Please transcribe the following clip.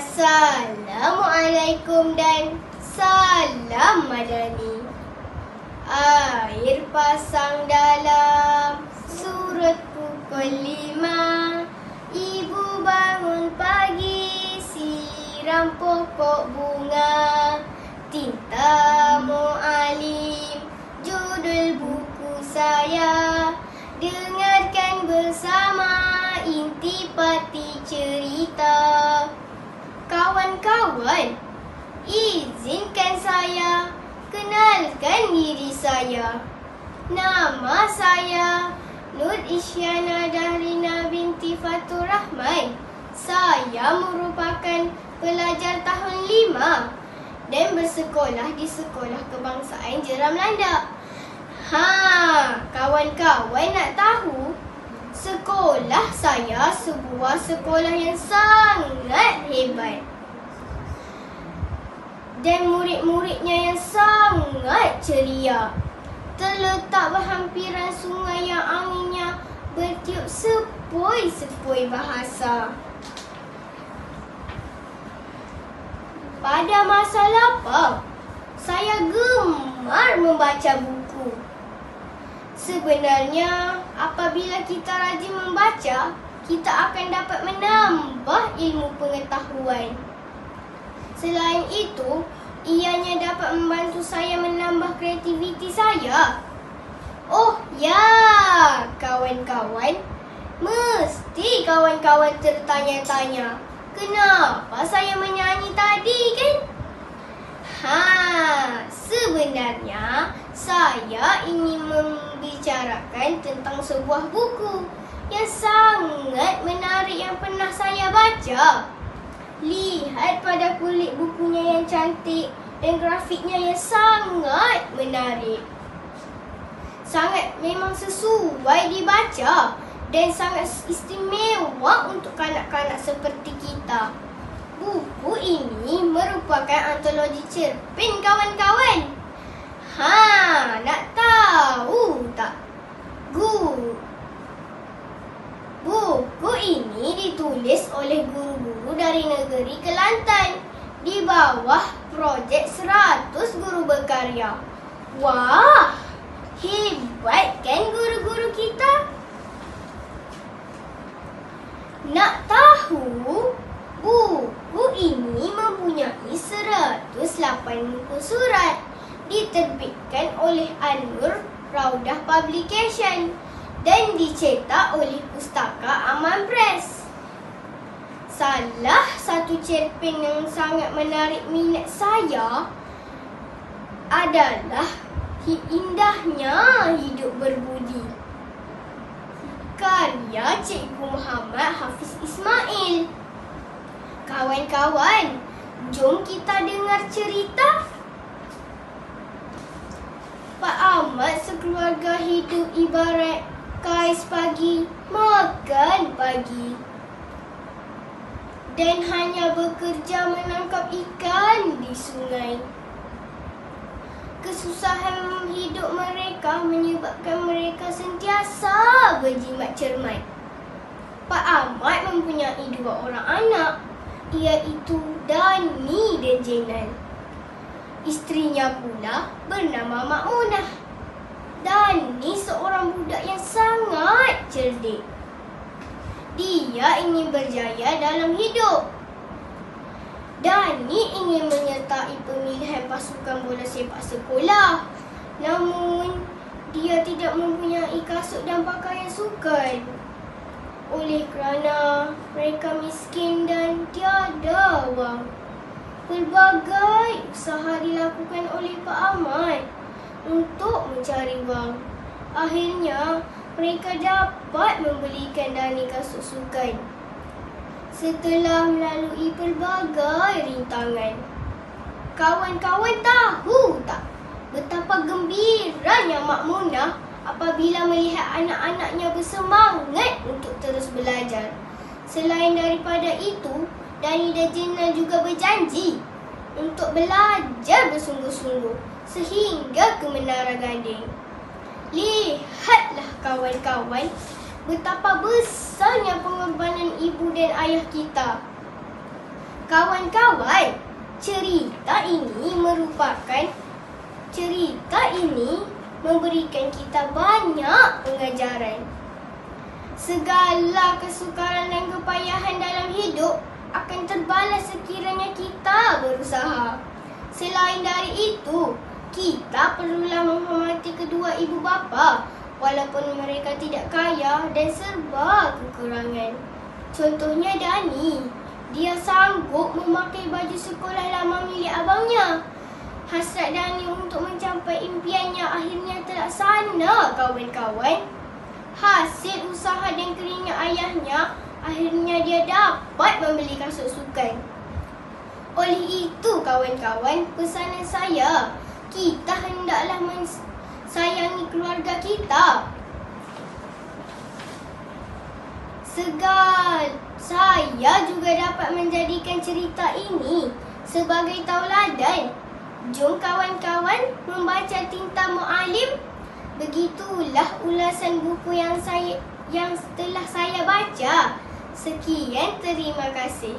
Assalamualaikum dan salam madani. Air pasang dalam surut pukul lima. Ibu bangun pagi siram pokok bunga. Tinta mu'alim judul buku saya. Dengarkan bersama intipati cerita. Kawan-kawan, izinkan saya kenalkan diri saya. Nama saya Nur Isyana Dahrina binti Fatur Rahman. Saya merupakan pelajar tahun lima dan bersekolah di Sekolah Kebangsaan Jeram Landak. Ha, kawan-kawan nak tahu Sekolah saya sebuah sekolah yang sangat hebat. Dan murid-muridnya yang sangat ceria. Terletak berhampiran sungai yang anginnya bertiup sepoi-sepoi bahasa. Pada masa lapang, saya gemar membaca buku. Sebenarnya, apabila kita rajin membaca, kita akan dapat menambah ilmu pengetahuan. Selain itu, ianya dapat membantu saya menambah kreativiti saya. Oh ya, kawan-kawan, mesti kawan-kawan tertanya-tanya, kenapa saya menyanyi tadi kan? Ha, sebenarnya saya ingin membicarakan tentang sebuah buku yang sangat menarik yang pernah saya baca. Lihat pada kulit bukunya yang cantik dan grafiknya yang sangat menarik. Sangat memang sesuai dibaca dan sangat istimewa untuk kanak-kanak seperti kita. Buku ini merupakan antologi cerpen kawan-kawan. Ha, nak tahu tak? Guru. Buku ini ditulis oleh guru-guru dari negeri Kelantan di bawah projek 100 guru berkarya. Wah, hebat kan guru-guru kita? Nak tahu? Buku ini mempunyai 108 muka surat diterbitkan oleh Anur Raudah Publication dan dicetak oleh Pustaka satu cerpen yang sangat menarik minat saya adalah indahnya hidup berbudi. Karya Cikgu Muhammad Hafiz Ismail. Kawan-kawan, jom kita dengar cerita. Pak Ahmad sekeluarga hidup ibarat kais pagi, makan pagi. Dan hanya bekerja menangkap ikan di sungai. Kesusahan hidup mereka menyebabkan mereka sentiasa berjimat cermat. Pak Ahmad mempunyai dua orang anak iaitu Dani dan Jenan. Istrinya pula bernama Makmunah. Dani seorang budak yang sangat cerdik. Dia ingin berjaya dalam hidup. Dani ingin menyertai pemilihan pasukan bola sepak sekolah. Namun, dia tidak mempunyai kasut dan pakaian sukan oleh kerana mereka miskin dan tiada wang. Pelbagai usaha dilakukan oleh Pak Ahmad untuk mencari wang. Akhirnya, mereka dapat membelikan Dani kasut sukan. Setelah melalui pelbagai rintangan. Kawan-kawan tahu tak betapa gembiranya Mak Munah apabila melihat anak-anaknya bersemangat untuk terus belajar. Selain daripada itu, Dani dan Jena juga berjanji untuk belajar bersungguh-sungguh sehingga ke Menara Ganding. Lihatlah kawan-kawan betapa besarnya pengorbanan ibu dan ayah kita. Kawan-kawan, cerita ini merupakan cerita ini memberikan kita banyak pengajaran. Segala kesukaran dan kepayahan dalam hidup akan terbalas sekiranya kita berusaha. Selain dari itu, kita perlulah menghormati kedua ibu bapa walaupun mereka tidak kaya dan serba kekurangan. Contohnya Dani, dia sanggup memakai baju sekolah lama milik abangnya. Hasrat Dani untuk mencapai impiannya akhirnya terlaksana kawan-kawan. Hasil usaha dan keringat ayahnya akhirnya dia dapat membeli kasut sukan. Oleh itu kawan-kawan, pesanan saya, kita hendaklah mensayangi keluarga kita. Segal, saya juga dapat menjadikan cerita ini sebagai tauladan. Jom kawan-kawan membaca tinta mu'alim. Begitulah ulasan buku yang saya yang telah saya baca. Sekian, terima kasih.